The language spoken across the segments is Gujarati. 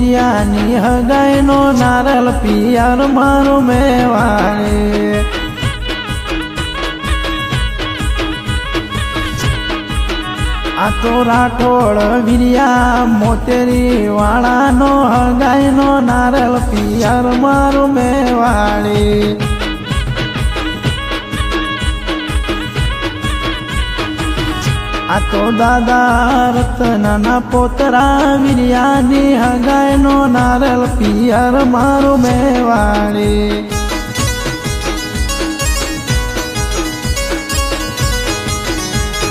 પિયાની હગાઈનો નારલ પિયર મારું મેવાડે આ તો રાઠોડ વિરિયા મોતેરી વાળાનો હગાઈનો નારલ પિયર મારું મેવાડી આ તો દાદા રતનના પોતરા વિરિયાની હગાયનો નારલ પિયર મારું મેવાડી.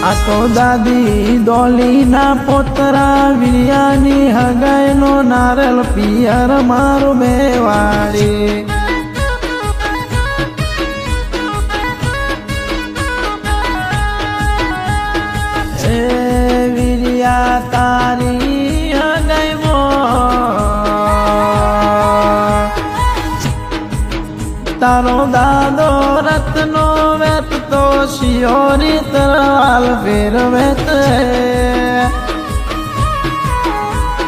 આ તો દાદી ડોલીના પોતરા વિરિયાની હગાયનો નારલ પિયર મારું મેવાડી. વિરિયા તારી હગાઈમાં તારો દાદો રત્નો વેત તો શિયોરી તરવાલ ફેરવેત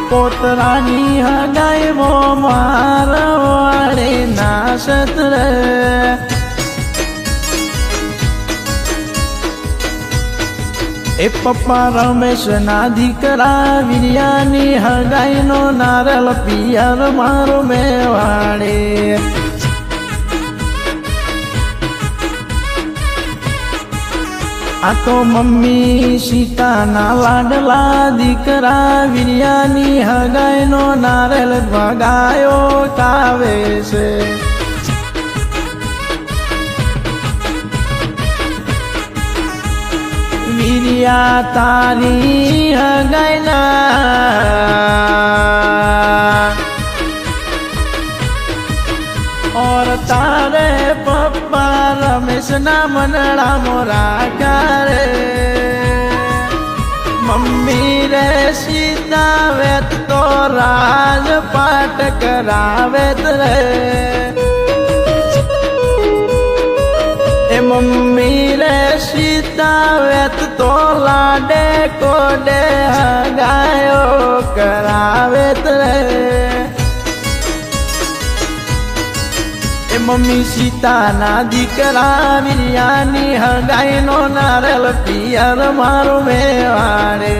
પોતરાની હગાઈ મો મારવાડે નાશત રે એ પપ્પા રમેશ ના દીકરા વિરિયાની હગાઈનો નારલ પિયર મારો મેવાડે. આ તો મમ્મી સીતાના લાડલા દીકરા વિરિયાની હગાઈનો નારેલ ભગાયો કાવે છે. પિયા તારી હગૈના ઓર તારે પપ્પા રમેશના મનડા મોરા કરે મમ્મી રે સીતાવે તો રાજ પાઠ કરાવે રે. મમ્મી રે સી તો લાડે કોડે ગાયો કરાવે તરે મમ્મી સીતાના દીકરા વિરિયાની હગાઈનો નારેલ પિયર મારું મેવાડે.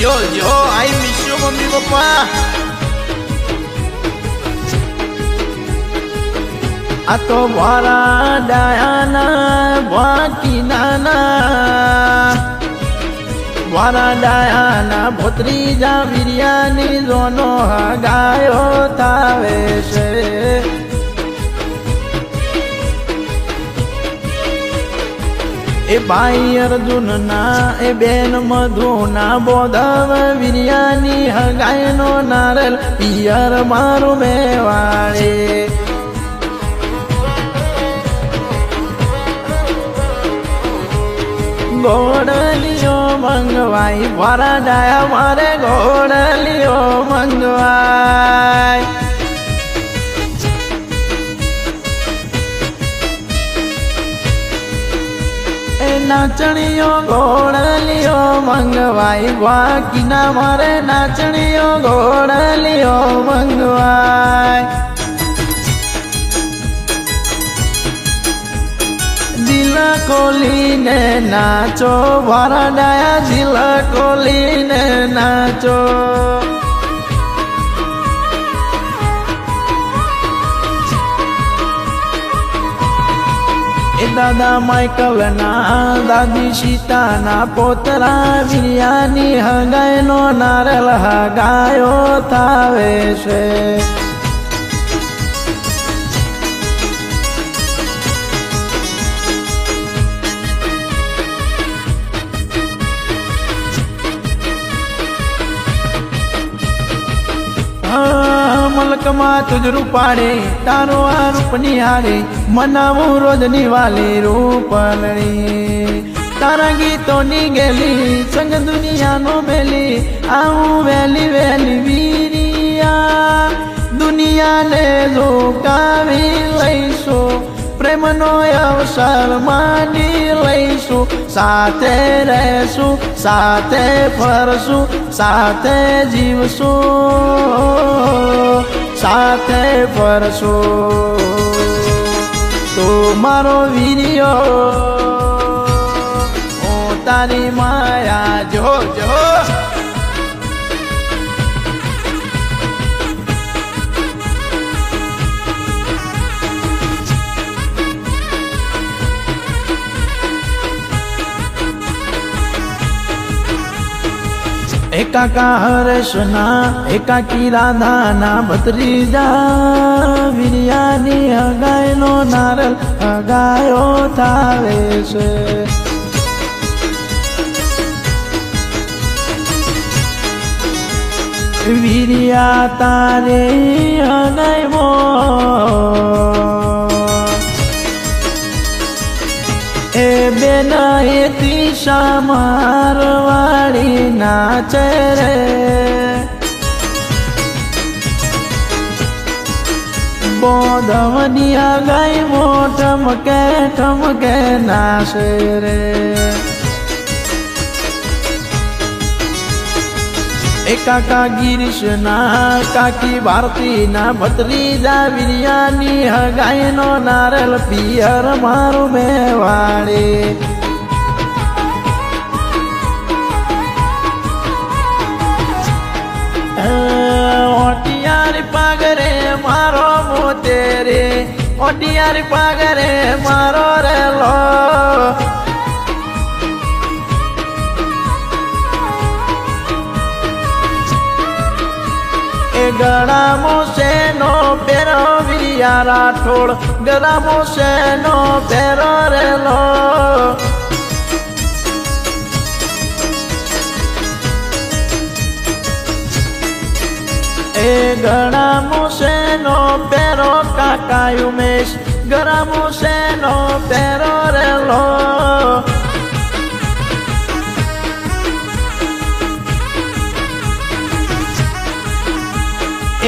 જો જો આઈ મિશો મમ્મી પપ્પા. આ તો મારા ડાયાના બાકી નાના. વારા ડાયાના ભોત્રીજા વિરિયાની જોનો હગાયો તાવે છે. એ ભાઈ અર્જુનના, એ બેન મધુના બોધવ વિરિયાની હગાયનો નારલ પિયર મારું મેવાડે. ગોળલીઓ મંગવાઈ મારા ડાયા મારે ગોળલીઓ મંગવાય. નાચણીઓ ગોળલીઓ મંગવાઈ બાકીના મારે નાચણીઓ ગોળલીઓ મંગવાઈ દિલ ખોલીને નાચો વરડાયા દિલ ખોલીને નાચો એ દાદા માઇકલ ના દાદી સીતાના પોતરા વિરિયાની હગાઈનો નારલ હગાયો થાવે છે હા, મલકમાં તુજ રૂપાડે તારો આ રૂપ નિહારે મનાવું રોજ નિવાલે રૂપલણી તારા ગીતો ની ગેલી સંગ દુનિયાનો મેલી આવું વેલી વેલી વીરિયા. દુનિયાને ઝોકાવી લઈશો પ્રેમ પ્રેમનો અવસર માની લઈશું. સાથે રહેશું સાથે ફરશું સાથે જીવશું. સાથે ફરશો. તો મારો વીર્યો હું તારી માયા જો એકાકા હરેશના, એકાકી રાધાના, ભત્રીજા વિરિયાની હગાઈનો નારલ હગાયો થાવે છે. વિરિયા તારે હગાઈમો એ બેના એ દિશા મારવાડી નાચે રે. બોધવનિયા ગાય મો ઠમકે નાશે રે. એ કાકા ગિરીશના કાકી ભારતીના ભત્રીજા વિરિયાની હગાઈનો નારલ પિયર મારું મેવાડે. પાગરે, મારો મોતે રે. ઓટિયારી પાગરે, મારો રેલો એ ગળામો શેનો પેરો વિરિયા રાઠોડ ગળામો શેનો પેરો રેલો એ ગળામો શેનો પેરો કાકા ઉમેશ ગળામો શેનો પેરો રેલો.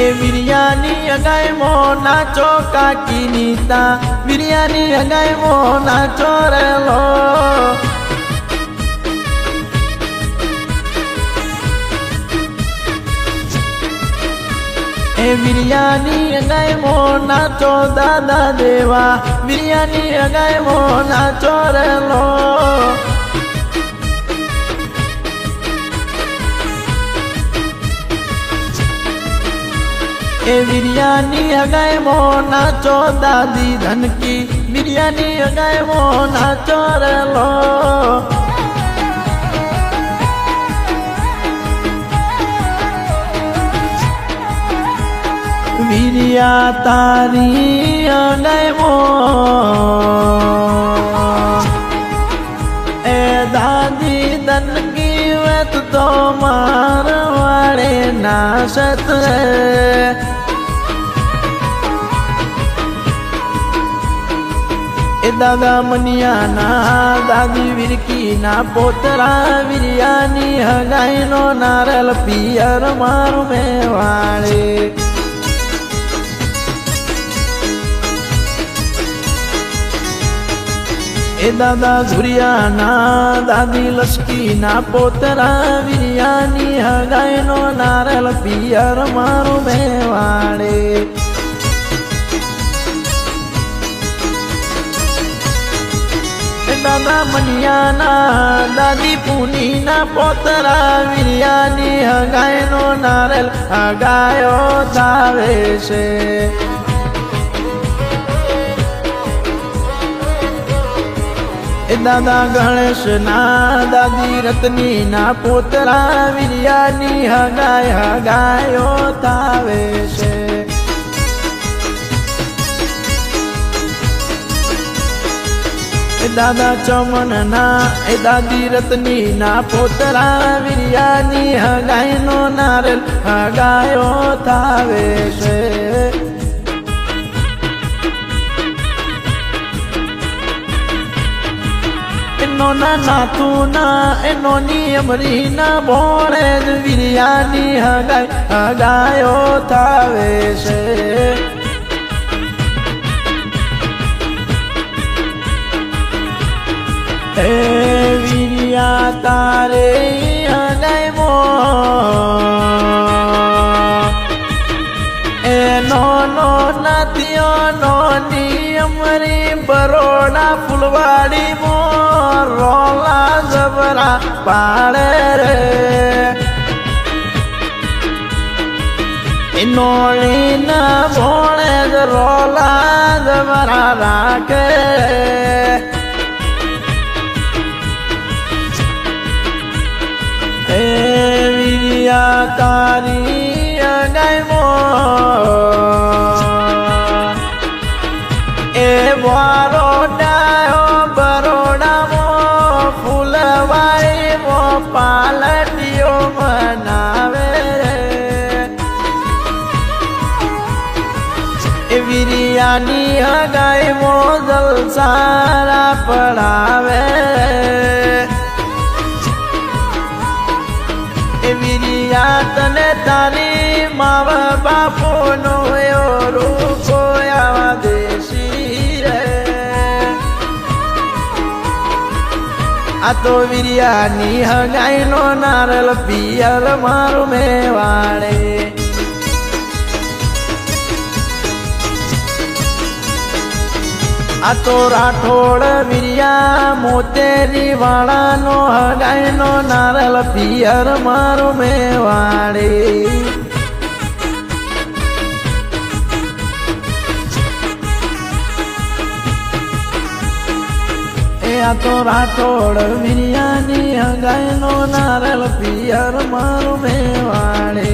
એ વિરિયાની અગાયમો નાચો કાકી નીતા વિરિયાની અગાયમો નાચો રેલો. એ વિરિયાની અગાયમો નાચો દાદા દેવા. વિરિયાની અગાયમો નાચો રેલો એ વિરિયાની અગાયમો નાચો દાદી ધનકી. વિરિયાની અગાયમો નાચો રેલો વિરિયા તારી અગાયમો એ દાદી દનગી વેત તો મારવાડે નાશત રે. એ દાદા મનિયાના દાદી વિરકીના પોતરા વિરિયાની હગાઈનો નારલ પિયર મારું મેવાડે એ દાદા ધુરિયાના દાદી લશ્કીના પોતરા વિરિયાની હગાઈનો નારલ પિયર મારું મેવાડે. દાદા મનિયાના દાદી પુનીના પોતરા વિરિયાની હગાઈનો નારલ હગાયો ચાવે છે. દાદા ગણેશ ના દાદી રતની ના પોતરા વિરિયાની હગાય હગાયો થાવે છે. દાદા ચમન ના, એ દાદી રતની ના પોતરા વિરિયાની હગાયનો નારેલ હગાયો થાવે છે. નાતુના એનો નિયમ રીના ભોળે જ વીર્યાની હગાય હગાયો થાવે છે. Hey પાડે રે. નોળી ના ભોણે જ રોલા જબરા રાખે. હે વિરિયા તારી પાલટીઓ મનાવે રે. વિરિયાની અગાઈ મો જલસારા પડાવે. વિરિયા તને તારી માવ બાપો આ તો વિરિયાની હગાઈ નો નારલ પિયર મારું મેવાડે. આ તો રાઠોડ વિરિયા મોતેરી વાળાનો હગાઈનો નારલ પિયર મારું મેવાડે. આ તો રાઠોડ વિરિયાની હગાઈનો નારલ પિયર મારું મેવાડે.